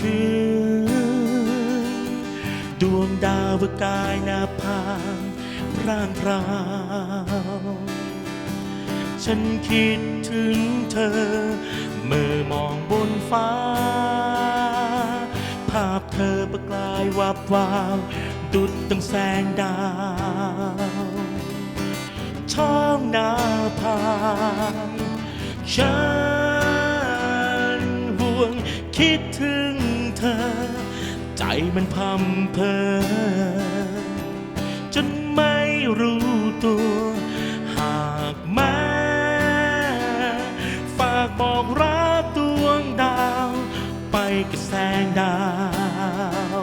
คืน ดวงดาวประกายนาพางร่างพราว ฉันคิดถึงเธอ เมื่อมองบนฟ้า ภาพเธอประกายวับวาว ดุดดังแสงดาวช่องนาผางฉันห่วงคิดถึง เธอ ใจมันพัมเพอจนไม่รู้ตัว หากแม้ฝากบอกรักดวงดาว ไปกับแสงดาว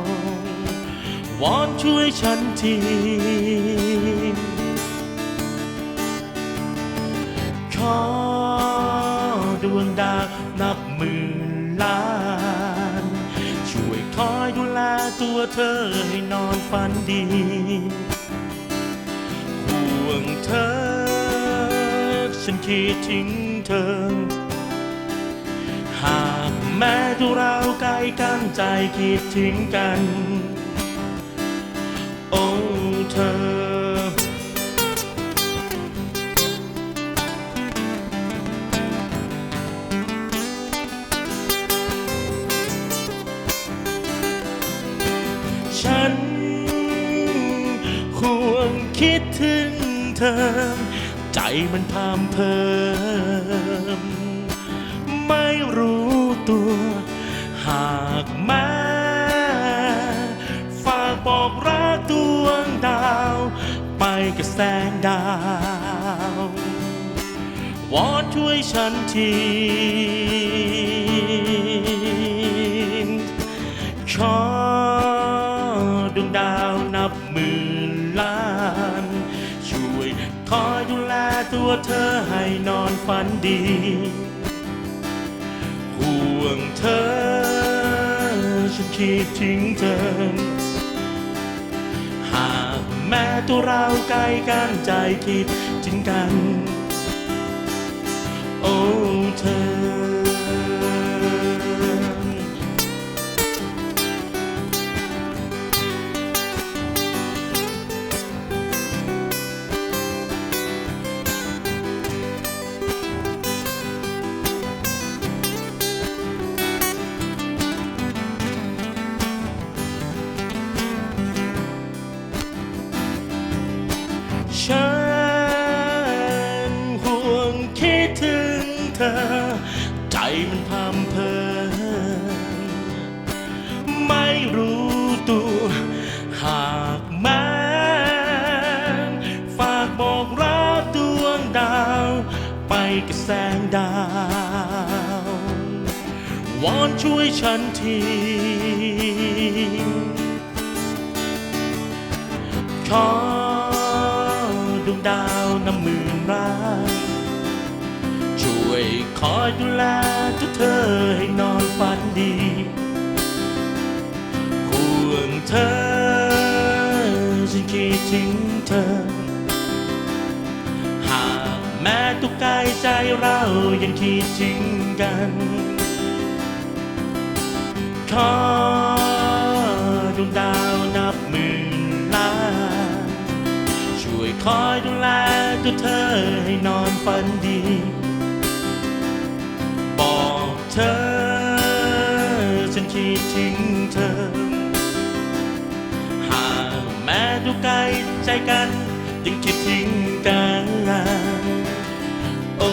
วอนช่วยฉันทีขอดวงดาวนับหมื่นล้าน อยดูแลตัวเธอให้นอนฝันดี ห่วงเธอ ฉันคิดถึงเธอ หากแม้ตัวเราใกล้กันใจคิดถึงกัน โอ้เธอ ฉัน ห่วงคิดถึงเธอ ใจมันพามเพลิมไม่รู้ตัว หากแม้ฝากบอกรักดวงดาว ไปกับแสงดาววอนช่วยฉันที ดวงดาวนับหมื่นล้าน ช่วยคอยดูแลตัวเธอให้นอนฝันดี ห่วงเธอ ฉันคิดถึงเธอ หากแม้ตัวเราใกล้กันใจคิดถึงกัน ฉันห่วงคิดถึงเธอ ใจมันพามเพลินไม่รู้ตัว หากแม้ฝากบอกรักดวงดาว ไปกับแสงดาววอนช่วยฉันที อยดูแลทุกเธอให้นอนฝันดีห่วงเธอฉันคิดถึงเธอ หากแม้ตุกกายใจเรายังคิดถึงกัน ขอดวงดาวนับหมื่นล้านช่วยคอยดูแลตัวเธอให้นอนฝันดี ที่ทิ้งเธอ หากแม้ดูไกลใจกัน ยังคิดถึงกัน โอ้